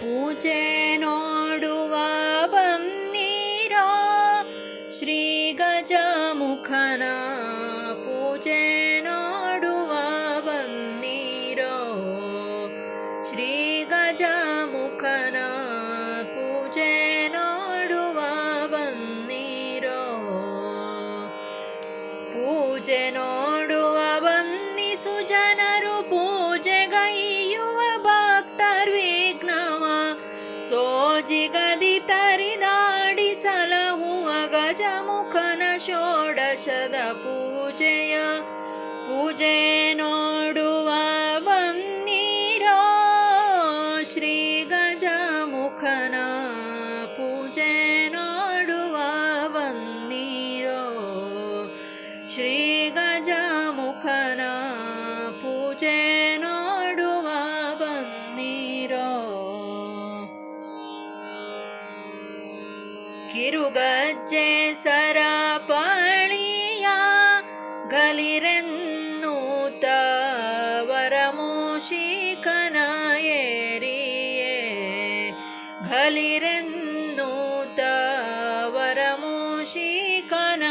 ಪೂಜೆ ನೋಡುವ ಬನ್ನೀರೋ ಶ್ರೀ ಗಜಮುಖನ ಪೂಜೆ ನೋಡುವ ಬನ್ನೀರೋ ಶ್ರೀ ಗಜಮುಖನ ಪೂಜೆ ನೋಡುವ ಬನ್ನೀರೋ ಪೂಜೆ ನೋಡುವ ಗಜಮುಖನ ಷೋಡಶದ ಪೂಜೆಯ ಪೂಜೆ ನೋಡುವ ಬನ್ನೀರೋ ಶ್ರೀ ಗಜಮುಖನ ಪೂಜೆ ನೋಡುವ ಬನ್ನೀರೋ ಶ್ರೀ ಕಿರುಗಜ್ಜೆ ಸರಪಳಿಯ ಗಲಿರೆನ್ನೂತ ವರಮೂಷಿಕನ ಏರಿಯೇ ಘಲಿರೆನ್ನೂತ ವರಮೂಷಿಕನ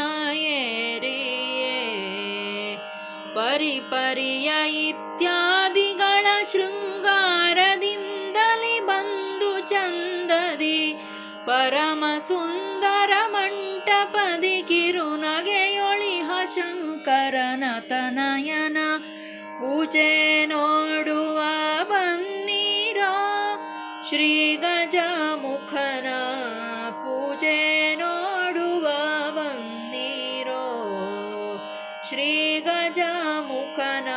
ಏರಿಯೇ ಪರಿಪರಿಯ ಇತ್ಯಾದಿಗಳ ಸುಂದರ ಮಂಟಪದಿ ಕಿರುನಗೆಯೊಳಿಹ ಶಂಕರನ ತನಯನ ಪೂಜೆ ನೋಡುವ ಬನ್ನೀರ ಶ್ರೀ ಗಜಮುಖನ ಪೂಜೆ ನೋಡುವ ಬನ್ನೀರೋ ಶ್ರೀ ಗಜಮುಖನ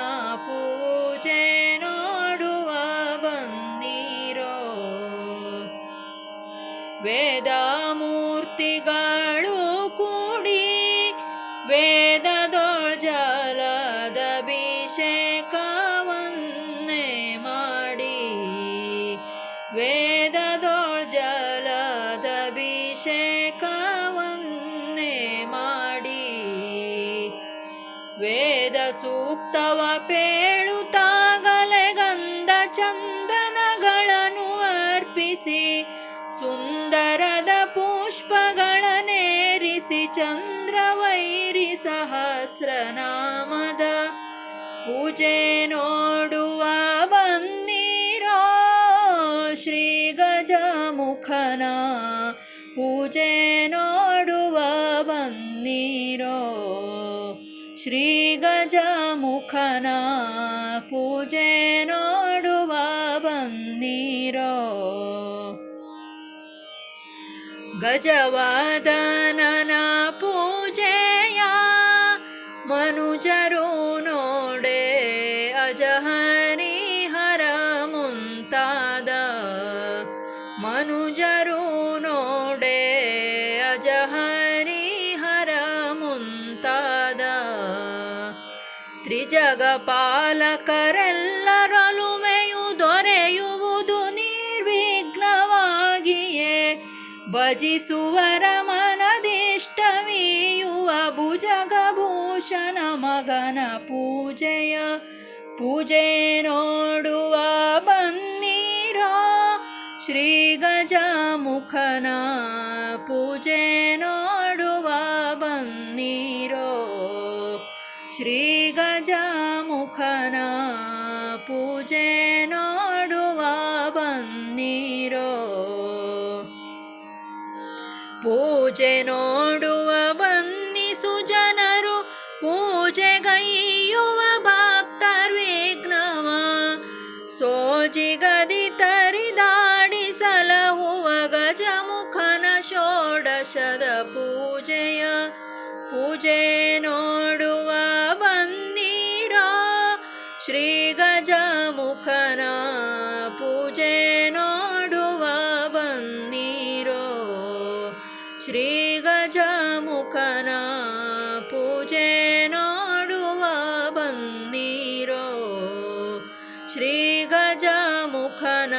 ಜಲದಭಿಷೇಕವನ್ನೇ ಮಾಡಿ ವೇದದೊಳ್ ಜಲದಭಿಷೇಕವನ್ನೇ ಮಾಡಿ ವೇದ ಸೂಕ್ತವ ಪೇಳುತ್ತಾಗಲೇ ಗಂಧ ಚಂದನಗಳನ್ನು ಅರ್ಪಿಸಿ ಸುಂದರದ ಪುಷ್ಪಗಳನ್ನೇರಿಸಿ ಚಂದ್ರವೈರಿ ಸಹಸ್ರನಾಮದ ಪೂಜೆ ನೋಡುವ ಬಂದಿರೋ ಶ್ರೀ ಗಜಮುಖನ ಪೂಜೆ ನೋಡುವ ಬಂದಿರೋ ಶ್ರೀ ಗಜಮುಖನ ಪೂಜೆ ನೋಡುವ ಬಂದಿರೋ ಗಜವಾದನನ ಪೂಜೆಯ ಮನುಜರು ಮನುಜರು ನೋಡೆ ಅಜಹರಿಹರ ಮುಂತಾದ ತ್ರಿಜಗ ಪಾಲಕರೆಲ್ಲರಲುಮೆಯು ದೊರೆಯುವುದು ನಿರ್ವಿಘ್ನವಾಗಿಯೇ. ಭಜಿಸುವರ ಮನದಿಷ್ಟವೀಯುವ ಭುಜಗಭೂಷಣ ಮಗನ ಪೂಜೆಯ ಪೂಜೆ ನೋಡುವ ಬನ್ನೀರ. ಶ್ರೀ ಗಜಮುಖನ ಪೂಜೆ ನೋಡುವ ಬನ್ನೀರೋ ಶ್ರೀ ಗಜಮುಖನ ಪೂಜೆ ನೋಡುವ ಬನ್ನೀರೋ ಪೂಜೆ ನೋಡುವ ಬನ್ನಿಸು ಜನರು ಪೂಜೆಗೈಯುವ ಭಕ್ತರ್ ವಿಘ್ನವ ಸೋಜಿಗದಿ ಶರಪೂಜೆಯ ಪೂಜೆ ನೋಡುವ ಬಂದಿರ ಶ್ರೀ ಗಜಮುಖನ ಪೂಜೆ ನೋಡುವ श्री ಶ್ರೀ ಗಜಮುಖನ ಪೂಜೆ ನೋಡುವ पूजे ಶ್ರೀ श्रीगजमुखन